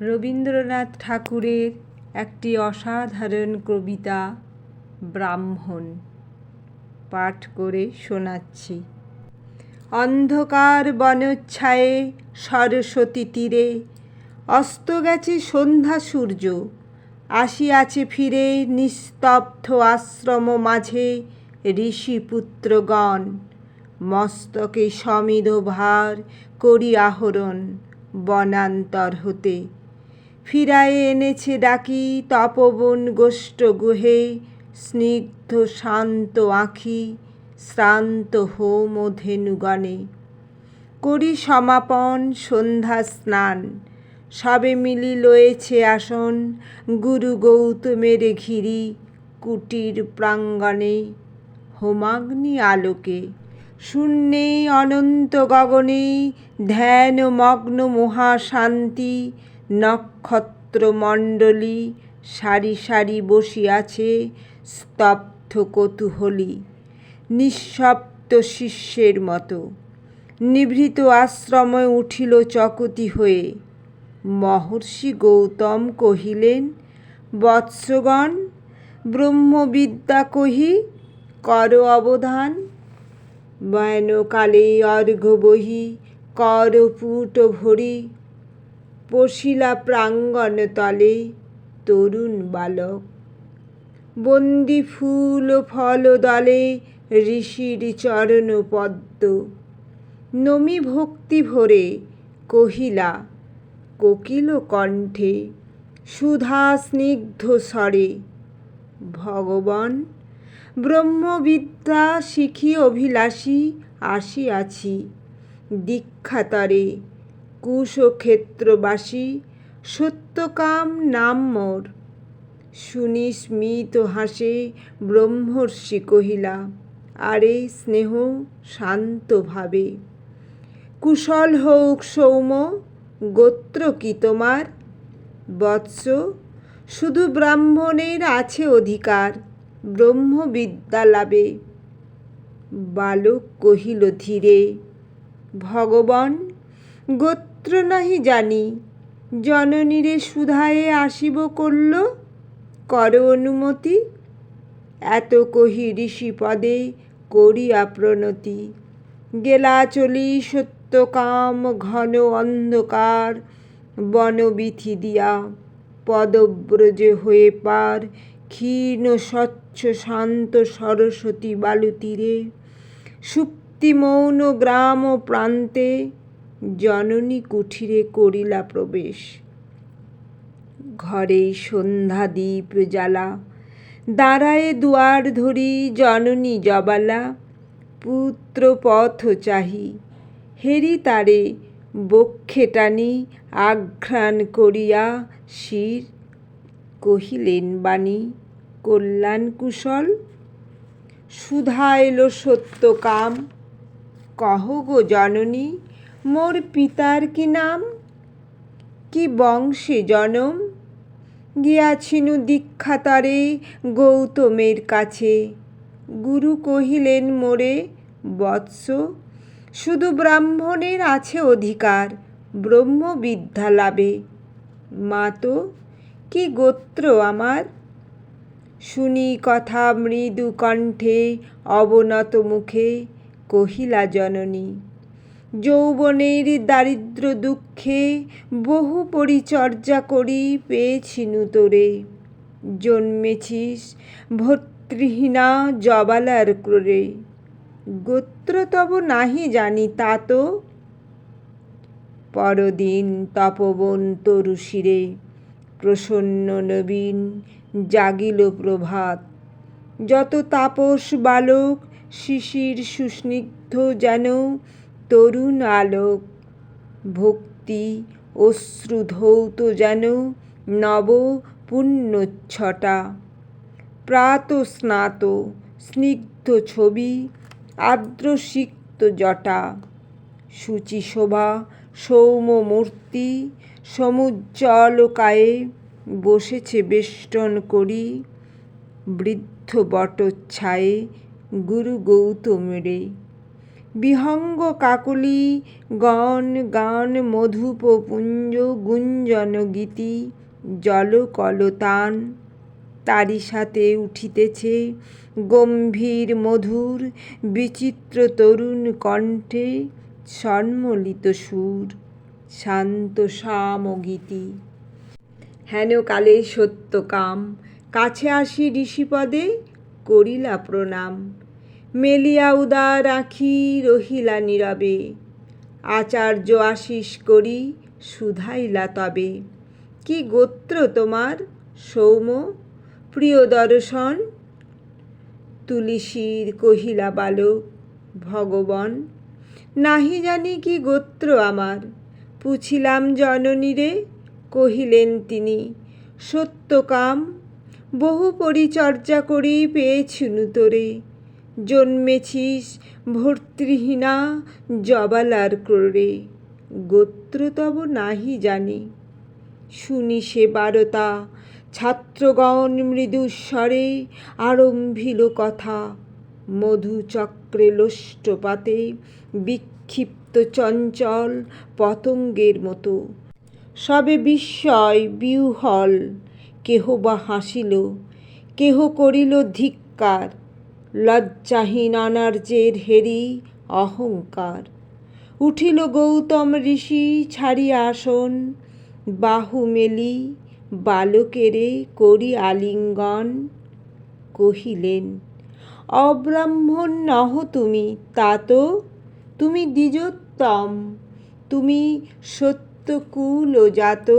রবীন্দ্রনাথ ঠাকুরের একটি অসাধারণ কবিতা ব্রাহ্মণ। পাঠ করে শোনাচ্ছি। অন্ধকার বনচ্ছায়ে সরস্বতী তীরে অস্ত গেছে সন্ধ্যা সূর্য। আসিয়াছে ফিরে নিস্তব্ধ আশ্রম মাঝে ঋষিপুত্রগণ। মস্তকে সমিধ ভার করি আহরণ বনান্তর হতে। ফিরায়ে এনেছে ডাকি তপবন গোষ্ঠ গুহে স্নিগ্ধ শান্ত আঁখি, শ্রান্ত হোম ধেনুগণে। করি সমাপন সন্ধ্যা স্নান, সবে মিলি লয়েছে আসন, গুরু গৌতমের ঘিরি, কুটির প্রাঙ্গণে, হোমাগ্নি আলোকে। শূন্যে অনন্ত গগনে ধ্যানমগ্ন মহাশান্তি নক্ষত্রমণ্ডলী সারি সারি বসিয়াছে স্তব্ধ কৌতূহলী, নিঃশব্দ শিষ্যের মতো। নিভৃত আশ্রমে উঠিল চকতি হয়ে। মহর্ষি গৌতম কহিলেন, বৎসগণ, ব্রহ্মবিদ্যা কহি কর অবধান। বয়নকালে অর্ঘ্য বহি কর পুট ভরি। পশিলা প্রাঙ্গণ তলে তরুণ বালক। বন্দি ফুল ফল দলে ঋষির চরণ পদ্ম। নমি ভক্তি ভরে কহিলা, কোকিল কণ্ঠে, সুধা স্নিগ্ধ স্বরে, ভগবান, ব্রহ্মবিদ্যা শিখি অভিলাষী, আসিয়াছি দীক্ষাতরে। কুশক্ষেত্রবাসী, সত্যকাম নাম মোর। শুনি স্মিত হাসে ব্রহ্মর্ষি কহিলা, আরে স্নেহ শান্তভাবে কুশল হোক সৌম গোত্র কি তোমার? বৎস, শুধু ব্রাহ্মণের আছে অধিকার ব্রহ্মবিদ্যা লাভে বালক কহিল ধীরে, ভগবান গোত্র নাহি জানি। জননীরে সুধায়ে আসিব করল। কর অনুমতি। এত কহি ঋষি পদে করিয়া প্রণতি। গেলা চলি সত্যকাম ঘন অন্ধকার। বনবিথি দিয়া পদব্রজে হয়ে পার। ক্ষীণ, স্বচ্ছ, শান্ত সরস্বতী বালুতীরে। সুপ্তি মৌন গ্রাম প্রান্তে জননী কুঠিরে করিলা প্রবেশ। ঘরে সন্ধ্যা দ্বীপ জ্বালা দাঁড়ায়ে দুয়ার ধরি জননী জবালা পুত্র পথ চাহি, হেরি তারে বক্ষে টানি, আঘ্রাণ করিয়া শির কহিলেন বাণী, কল্যাণ কুশল সুধা এলো সত্য কাম, কহ গো জননী মোর পিতার কি নাম? কি বংশে জনম? গিয়াছিনু দীক্ষাতরে গৌতমের কাছে। গুরু কহিলেন, মোরে বৎস, শুধু ব্রাহ্মণের আছে অধিকার, ব্রহ্মবিদ্যা লাভে। মা তো, কি গোত্র আমার? শুনি কথা মৃদু কণ্ঠে, অবনত মুখে, কহিলা জননী। যৌবনের দারিদ্র দুঃখে বহু পরিচর্যা করি পেয়েছি তোরে জন্মেছিস ভর্তৃহীনা জবালার ক্রোরে গোত্র তব নাহি জানি তা তো। পরদিন তপবন তরু শিরে, প্রসন্ন নবীন জাগিল প্রভাত। যত তাপস বালক শিশির সুস্নিগ্ধ যেন তরুণ আলোক, ভক্তি অশ্রুধৌত যেন নব পুণ্যচ্ছটা। প্রাত স্নাত, স্নিগ্ধ ছবি আর্দ্র সিক্ত জটা। শুচি শোভা, সৌম মূর্তি, সমুজ্জ্বল কায়ে বসেছে বেষ্টন করি, বৃদ্ধ বটচ্ছায়ে গুরু গৌতমেরে বিহঙ্গ কাকলি, গণ, গান, মধুপ, পুঞ্জ, গুঞ্জন, গীতি, জল কলতান তারি সাথে উঠিতেছে গম্ভীর মধুর, বিচিত্র তরুণ কণ্ঠে সন্মলিত সুর, শান্ত সামগীতি। হেন কালে সত্যকাম কাছে আসি ঋষিপদে করিলা প্রণাম। মেলিয়া উদার আখি রহিলা নীরবে। আচার্য আশিস করি সুধাইলা তবে। কি গোত্র তোমার? সৌম। প্রিয় দর্শন, তুলিসীর কহিলা বালক, ভগবন। নাহি জানি কি গোত্র আমার? পুছিলাম জননীরে কহিলেন তিনি। সত্যকাম, বহু পরিচর্যা করি পেয়েছিনু তোরে। জন্মেছিস ভর্তৃহীনা জবালার ক্রোড়ে। গোত্র তব নাহি জানি। শুনি সে বারতা, ছাত্রগণ মৃদুস্বরে আরম্ভিল কথা। মধুচক্রে লোষ্টপাতে বিক্ষিপ্ত চঞ্চল পতঙ্গের মতো। সবে বিস্ময় বিহ্বল কেহ বা হাসিল, কেহ করিল ধিক্কার। লজ্জাহীন অনার্যের হেরি অহংকার। উঠিল গৌতম ঋষি ছাড়িয়া আসন, বাহু মেলি, বালকেরে করি আলিঙ্গন কহিলেন, অব্রাহ্মণ নহ তুমি, তা তো তুমি দ্বিজোত্তম। তুমি সত্যকুল জাত